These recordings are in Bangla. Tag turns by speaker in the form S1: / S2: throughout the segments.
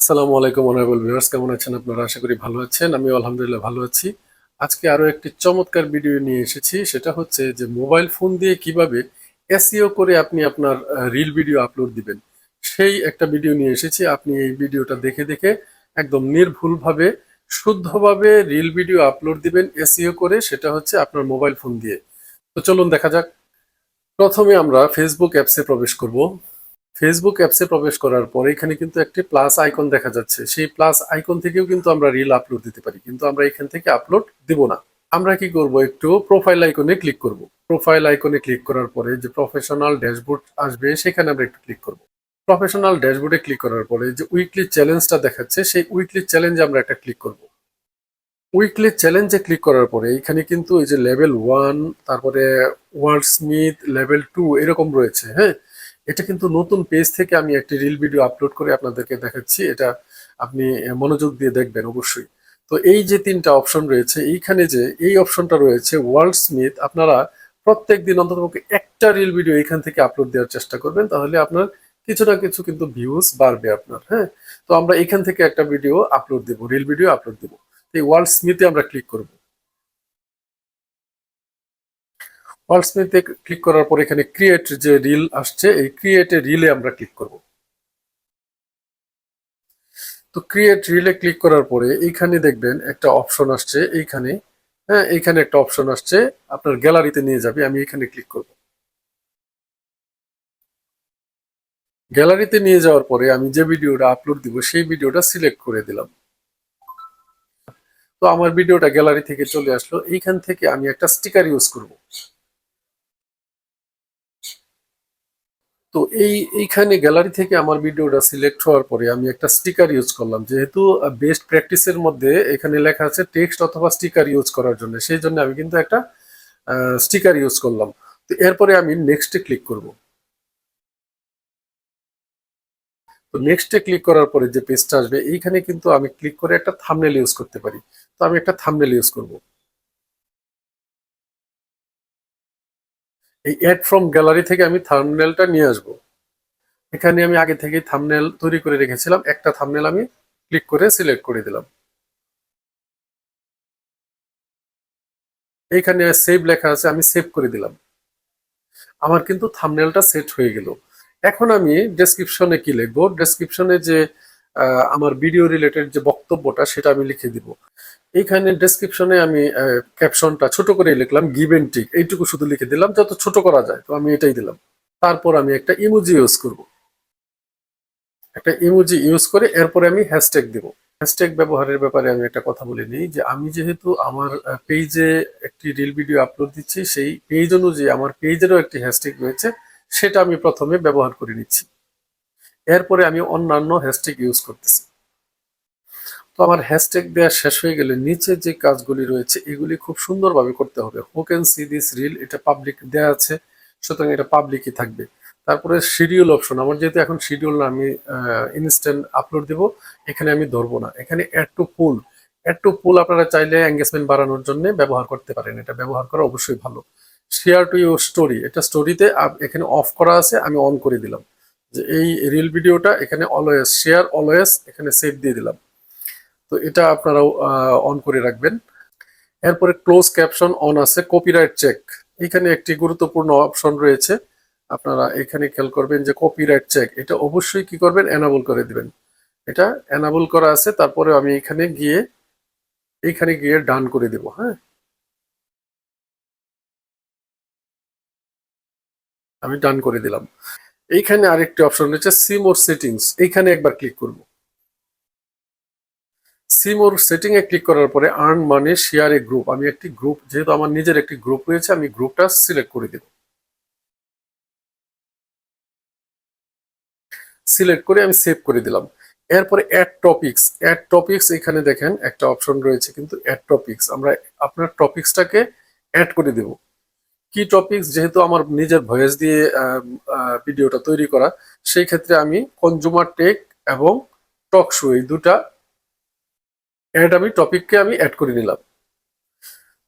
S1: আসসালামু আলাইকুম অনারেবল ভিউয়ার্স কেমন আছেন আপনারা? আশা করি ভালো আছেন আমি আলহামদুলিল্লাহ ভালো আছি। আজকে আরও একটি চমৎকার ভিডিও নিয়ে এসেছি, সেটা হচ্ছে যে মোবাইল ফোন দিয়ে কীভাবে এসইও করে আপনি আপনার রিল ভিডিও আপলোড দিবেন। সেই একটা ভিডিও নিয়ে এসেছি, আপনি এই ভিডিওটা দেখে দেখে একদম নির্ভুলভাবে, শুদ্ধভাবে রিল ভিডিও আপলোড দিবেন এসইও করে, সেটা হচ্ছে আপনার মোবাইল ফোন দিয়ে। তো চলুন দেখা যাক। প্রথমে আমরা ফেসবুক অ্যাপসে প্রবেশ করব। ফেসবুক অ্যাপসে প্রবেশ করার পর এখানে কিন্তু একটি প্লাস আইকন দেখা যাচ্ছে। সেই প্লাস আইকন থেকেও কিন্তু আমরা রিল আপলোড দিতে পারি, কিন্তু আমরা এখান থেকে আপলোড দিব না। আমরা কি করব একটু প্রোফাইল আইকনে ক্লিক করব। প্রোফাইল আইকনে ক্লিক করার পরে যে প্রফেশনাল ড্যাশবোর্ড আসবে, সেখানে আমরা একটু ক্লিক করব। প্রফেশনাল ড্যাশবোর্ডে ক্লিক করার পরে যে উইকলি চ্যালেঞ্জটা দেখাচ্ছে, সেই উইকলি চ্যালেঞ্জে আমরা একটা ক্লিক করব। উইকলি চ্যালেঞ্জে ক্লিক করার পরে এখানে কিন্তু এই যে লেভেল ওয়ান তারপরে ওয়ার্ড স্মিথ লেভেল টু এরকম রয়েছে হ্যাঁ? এটা কিন্তু নতুন পেজ থেকে আমি একটি রিল ভিডিও আপলোড করে আপনাদেরকে দেখাচ্ছি। এটা আপনি মনোযোগ দিয়ে দেখবেন অবশ্যই। তো এই যে তিনটা অপশন রয়েছে, এইখানে যে এই অপশনটা রয়েছে ওয়ার্ল্ড স্মিথ আপনারা প্রত্যেক দিন অন্তত একটা রিল ভিডিও এখান থেকে আপলোড দেওয়ার চেষ্টা করবেন, তাহলে আপনার কিছু না কিছু কিন্তু ভিউজ বাড়বে আপনার হ্যাঁ? তো আমরা এখান থেকে একটা ভিডিও আপলোড দেবো রিল ভিডিও আপলোড দেবো। এই ওয়ার্ল্ড স্মিথে আমরা ক্লিক করব। ওয়ার্ডসমিথে ক্লিক করার পর এখানে ক্রিয়েট যে রিল আসছে, এই ক্রিয়েট রিলে আমরা ক্লিক করব। তো ক্রিয়েট রিলে ক্লিক করার পরে এইখানে দেখবেন একটা অপশন আসছে, এইখানে হ্যাঁ এইখানে একটা অপশন আসছে, আপনার গ্যালারিতে নিয়ে যাবে, আমি এখানে ক্লিক করব। গ্যালারিতে নিয়ে যাওয়ার পরে আমি যে ভিডিওটা আপলোড দিব, সেই ভিডিওটা সিলেক্ট করে দিলাম। তো আমার ভিডিওটা গ্যালারি থেকে চলে আসলো, এইখান থেকে আমি একটা স্টিকার ইউজ করব। তো এই, এইখানে গ্যালারি থেকে আমার ভিডিওটা সিলেক্ট হওয়ার পরে আমি একটা স্টিকার ইউজ করলাম। যেহেতু বেস্ট প্র্যাকটিসের মধ্যে এখানে লেখা আছে টেক্সট অথবা স্টিকার ইউজ করার জন্য। সেই জন্য আমি কিন্তু একটা স্টিকার ইউজ করলাম। তো এরপরে আমি নেক্সটে ক্লিক করব। তো নেক্সটে ক্লিক করার পরে যে পেজটা আসবে, এইখানে কিন্তু আমি ক্লিক করে একটা থামনেল ইউজ করতে পারি। তো আমি একটা থামনেল ইউজ করব। এই অ্যাড ফ্রম গ্যালারি থেকে আমি থামনেলটা নিয়ে আসব। এখানে আমি আগে থেকে থামনেল তৈরি করে রেখেছিলাম। একটা থামনেল আমি ক্লিক করে সিলেক্ট করে দিলাম। এইখানে সেভ লেখা আছে, আমি সেভ করে দিলাম। আমার কিন্তু থামনেলটা সেট হয়ে গেল। এখন আমি ডেসক্রিপশনে কি লিখব? ডেসক্রিপশনে যে আমার ভিডিও রিলেটেড যে বক্তব্যটা, সেটা আমি লিখে দিব। এইখানে ডেসক্রিপশনে আমি ক্যাপশনটা ছোট করে লিখলাম গিভ এন্ড টিক এইটুকু শুধু লিখে দিলাম, যত ছোট করা যায়। তো আমি এটাই দিলাম। তারপর আমি একটা ইমোজি ইউজ করব। একটা ইমোজি ইউজ করে এরপরে আমি হ্যাশট্যাগ দিব। হ্যাশট্যাগ ব্যবহারের ব্যাপারে আমি একটা কথা বলে নিই যে, আমি যেহেতু আমার পেজে একটি রিল ভিডিও আপলোড দিচ্ছি, সেই পেজ অনুযায়ী আমার পেজেরও একটি হ্যাশট্যাগ রয়েছে, সেটা আমি প্রথমে ব্যবহার করে নিচ্ছি। এরপরে আমি অন্যান্য হ্যাশট্যাগ ইউজ করতেছি। তো আমার হ্যাশট্যাগ দেওয়া শেষ হয়ে গেলে নিচে যে কাজগুলি রয়েছে, এগুলি খুব সুন্দরভাবে করতে হবে। Who can see this reel এটা পাবলিক দেওয়া আছে, সুতরাং এটা পাবলিকই থাকবে। তারপরে শিডিউল অপশন আমার যেহেতু এখন শিডিউল না, আমি ইনস্ট্যান্ট আপলোড দেব, এখানে আমি ধরবো না। এখানে add to pool add to pool আপনারা চাইলে এঙ্গেজমেন্ট বাড়ানোর জন্য ব্যবহার করতে পারেন, এটা ব্যবহার করা অবশ্যই ভালো। শেয়ার টু ইউর স্টোরি এটা স্টোরিতে এখানে অফ করা আছে, আমি অন করে দিলাম। যে এই রিল ভিডিওটা এখানে অলওয়েজ শেয়ার অলওয়েজ এখানে সেভ দিয়ে দিলাম। তো এটা আপনারাও অন করে রাখবেন। এরপরে ক্লোজ ক্যাপশন অন আছে কপিরাইট চেক এখানে একটি গুরুত্বপূর্ণ অপশন রয়েছে। আপনারা এখানে খেয়াল করবেন যে কপিরাইট চেক এটা অবশ্যই কি করবেন? এনাবল করে দিবেন। এটা এনাবল করা আছে, তারপরে আমি এখানে গিয়ে এখানে গিয়ে ডান করে দেব হ্যাঁ? আমি ডান করে দিলাম। এইখানে আরেকটি অপশন রয়েছে সিমোর সেটিংস। এইখানে একবার ক্লিক করব। সিমোর সেটিং এ ক্লিক করার পরে আর্ন মানে শেয়ার এ গ্রুপ। আমি একটি গ্রুপ, যেহেতু আমার নিজের একটি গ্রুপ রয়েছে, আমি গ্রুপটা সিলেক্ট করে দেব। সিলেক্ট করে আমি সেভ করে দিলাম। এরপরে অ্যাড টপিক্স। অ্যাড টপিক্স, এখানে দেখেন একটা অপশন রয়েছে কিন্তু অ্যাড টপিক্স। আমরা আপনার টপিক্সটাকে অ্যাড করে দেব। কি টপিক্স যেহেতু আমার নিজের ভয়েস দিয়ে ভিডিওটা তৈরি করা, সেই ক্ষেত্রে আমি কনজুমার টেক এবং টক শো এই দুটা অ্যাড আমি টপিককে আমি অ্যাড করে নিলাম।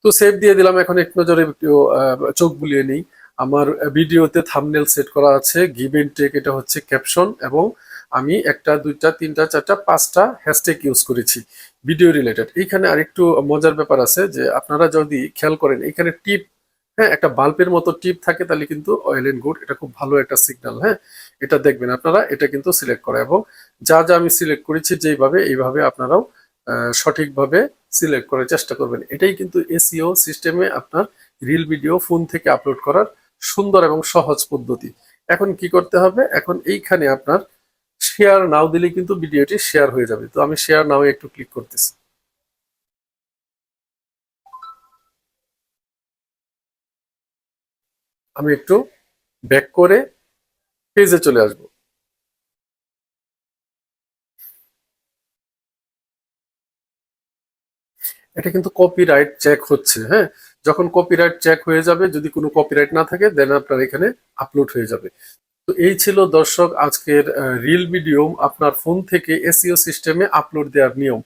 S1: তো সেভ দিয়ে দিলাম, এখন এক নজরে চোখ বুলিয়ে নিই। আমার ভিডিওতে থামনেল সেট করা আছে গিভ এন্ড টেক এটা হচ্ছে ক্যাপশন এবং আমি একটা, দুইটা, তিনটা, চারটা, পাঁচটা হ্যাশট্যাগ ইউজ করেছি ভিডিও রিলেটেড এইখানে আরেকটু মজার ব্যাপার আছে যে আপনারা যদি খেয়াল করেন, এখানে টিপ হ্যাঁ একটা বাল্বের মতো টিপ থাকে তাহলে কিন্তু অয়েল এন্ড গুড এটা খুব ভালো একটা সিগন্যাল হ্যাঁ? এটা দেখবেন আপনারা, এটা কিন্তু সিলেক্ট করা এবং যা যা আমি সিলেক্ট করেছি যেইভাবে, এইভাবে আপনারাও সঠিকভাবে সিলেক্ট করার চেষ্টা করবেন। এটাই কিন্তু এসিও সিস্টেমে আপনার রিল ভিডিও ফোন থেকে আপলোড করার সুন্দর এবং সহজ পদ্ধতি। এখন কি করতে হবে? এখন এইখানে আপনার শেয়ার নাও দিলে কিন্তু ভিডিওটি শেয়ার হয়ে যাবে। তো আমি শেয়ার নাও একটু ক্লিক করতেছি। আমি একটু ব্যাক করে পেজে চলে আসব। এটা কিন্তু কপিরাইট চেক হচ্ছে হ্যাঁ? যখন কপিরাইট চেক হয়ে যাবে, যদি কোনো কপিরাইট না থাকে দেন আপনার এখানে আপলোড হয়ে যাবে। তো এই ছিল দর্শক আজকের রিল ভিডিও আপনার ফোন থেকে এসিও সিস্টেমে আপলোড দেওয়ার নিয়ম।